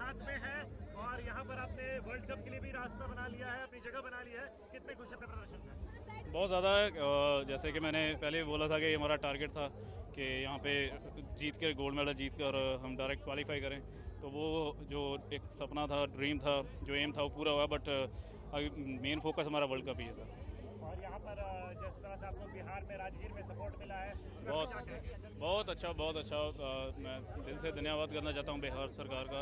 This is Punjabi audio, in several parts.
हाथ में है और यहाँ पर आपने वर्ल्ड कप के लिए भी रास्ता बना लिया है अपनी जगह बना ली है। कितने खुश अपने प्रदर्शन से? बहुत ज़्यादा जैसे कि मैंने पहले भी बोला था कि ये हमारा टारगेट था कि यहाँ पे जीत कर गोल्ड मेडल जीत कर हम डायरेक्ट क्वालिफाई करें। तो वो जो एक सपना था ड्रीम था जो एम था वो पूरा हुआ बट मेन फोकस हमारा वर्ल्ड कप ही है सर और यहाँ पर अ, जिस तरह से आपको बिहार में राजगीर में सपोर्ट मिला है उसमें आप बहुत क्या कहेंगे बहुत अच्छा बहुत अच्छा अ, मैं दिल से धन्यवाद करना चाहता हूँ बिहार सरकार का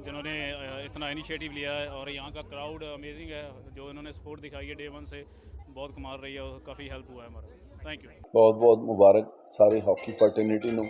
जिन्होंने अ, इतना इनिशिएटिव लिया है और यहाँ का क्राउड अमेजिंग है जो इन्होंने सपोर्ट दिखाई है डे वन से बहुत कमाल रही है और काफ़ी हेल्प हुआ है हमारा थैंक यू ਬਹੁਤ ਬਹੁਤ ਮੁਬਾਰਕ ਸਾਰੇ ਹਾਕੀ ਫਰਟਰਨਿਟੀ ਨੂੰ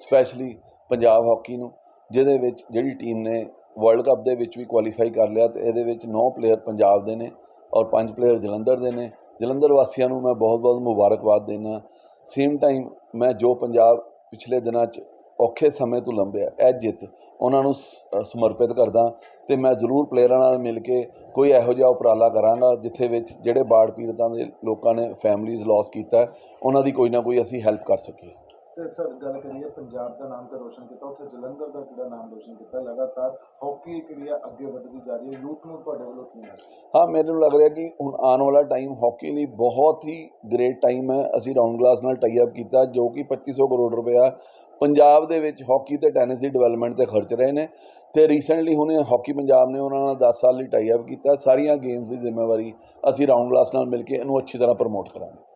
ਸਪੈਸ਼ਲੀ ਪੰਜਾਬ ਹਾਕੀ ਨੂੰ ਜਿਹਦੇ ਵਿੱਚ ਜਿਹੜੀ ਟੀਮ ਨੇ ਵਰਲਡ ਕੱਪ ਦੇ ਵਿੱਚ ਵੀ ਕੁਆਲੀਫਾਈ ਕਰ ਲਿਆ ਤੇ ਇਹਦੇ ਵਿੱਚ 9 ਪਲੇਅਰ ਪੰਜਾਬ ਦੇ ਨੇ ਔਰ 5 ਪਲੇਅਰ ਜਲੰਧਰ ਦੇ ਨੇ ਜਲੰਧਰ ਵਾਸੀਆਂ ਨੂੰ ਮੈਂ ਬਹੁਤ ਬਹੁਤ ਮੁਬਾਰਕਬਾਦ ਦੇਣਾ ਸੇਮ ਟਾਈਮ ਮੈਂ ਜੋ ਪੰਜਾਬ ਪਿਛਲੇ ਦਿਨਾਂ 'ਚ ਔਖੇ ਸਮੇਂ ਤੋਂ ਲੰਬਿਆ, ਇਹ ਜਿੱਤ ਉਹਨਾਂ ਨੂੰ ਸ- ਸਮਰਪਿਤ ਕਰਦਾ ਤੇ ਮੈਂ ਜ਼ਰੂਰ ਪਲੇਅਰਾਂ ਨਾਲ ਮਿਲ ਕੇ ਕੋਈ ਇਹੋ ਜਿਹਾ ਉਪਰਾਲਾ ਕਰਾਂਗਾ ਜਿੱਥੇ ਵਿੱਚ ਜਿਹੜੇ ਬਾੜ ਪੀੜਤਾਂ ਦੇ ਲੋਕਾਂ ਨੇ ਫੈਮਲੀਜ਼ ਲਾਸ ਕੀਤਾ ਉਹਨਾਂ ਦੀ ਕੋਈ ਨਾ ਕੋਈ ਅਸੀਂ ਹੈਲਪ ਕਰ ਸਕੀਏ। ਤੇ ਸਰ ਗੱਲ ਕਰੀਏ, ਪੰਜਾਬ ਦਾ ਨਾਮ ਤਾਂ ਰੋਸ਼ਨ ਕੀਤਾ, ਉੱਥੇ ਜਲੰਧਰ ਦਾ ਕਿਹੜਾ ਨਾਮ ਰੋਸ਼ਨ ਕੀਤਾ? ਲਗਾਤਾਰ ਹਾਕੀ ਜਿਹੜੀ ਅੱਗੇ ਵੱਧਦੀ ਜਾ ਰਹੀ ਹੈ। ਯੂਥ ਨੂੰ ਤੁਹਾਡੇ ਵੱਲੋਂ ਕੀ ਹਾਂ, ਮੈਨੂੰ ਲੱਗ ਰਿਹਾ ਕਿ ਹੁਣ ਆਉਣ ਵਾਲਾ ਟਾਈਮ ਹਾਕੀ ਲਈ ਬਹੁਤ ਹੀ ਗ੍ਰੇਟ ਟਾਈਮ ਹੈ। ਅਸੀਂ ਰਾਉਂਡ ਗਲਾਸ ਨਾਲ ਟਾਈ ਅਪ ਕੀਤਾ, ਜੋ ਕਿ 2500 ਕਰੋੜ ਰੁਪਇਆ ਪੰਜਾਬ ਦੇ ਵਿੱਚ ਹਾਕੀ ਤੇ ਟੈਨਿਸ ਦੀ ਡਿਵੈਲਪਮੈਂਟ ਤੇ ਖਰਚ ਰਹੇ ਨੇ। ਤੇ ਰੀਸੈਂਟਲੀ ਹੁਣੇ ਹਾਕੀ ਪੰਜਾਬ ਨੇ ਉਹਨਾਂ ਨਾਲ 10 ਸਾਲ ਲਈ ਟਾਈ ਅਪ ਕੀਤਾ। ਸਾਰੀਆਂ ਗੇਮਸ ਦੀ ਜ਼ਿੰਮੇਵਾਰੀ ਅਸੀਂ ਰਾਉਂਡ ਗਲਾਸ ਨਾਲ ਮਿਲ ਕੇ ਇਹਨੂੰ ਅੱਛੀ ਤਰ੍ਹਾਂ ਪ੍ਰਮੋਟ ਕਰਾਂਗੇ।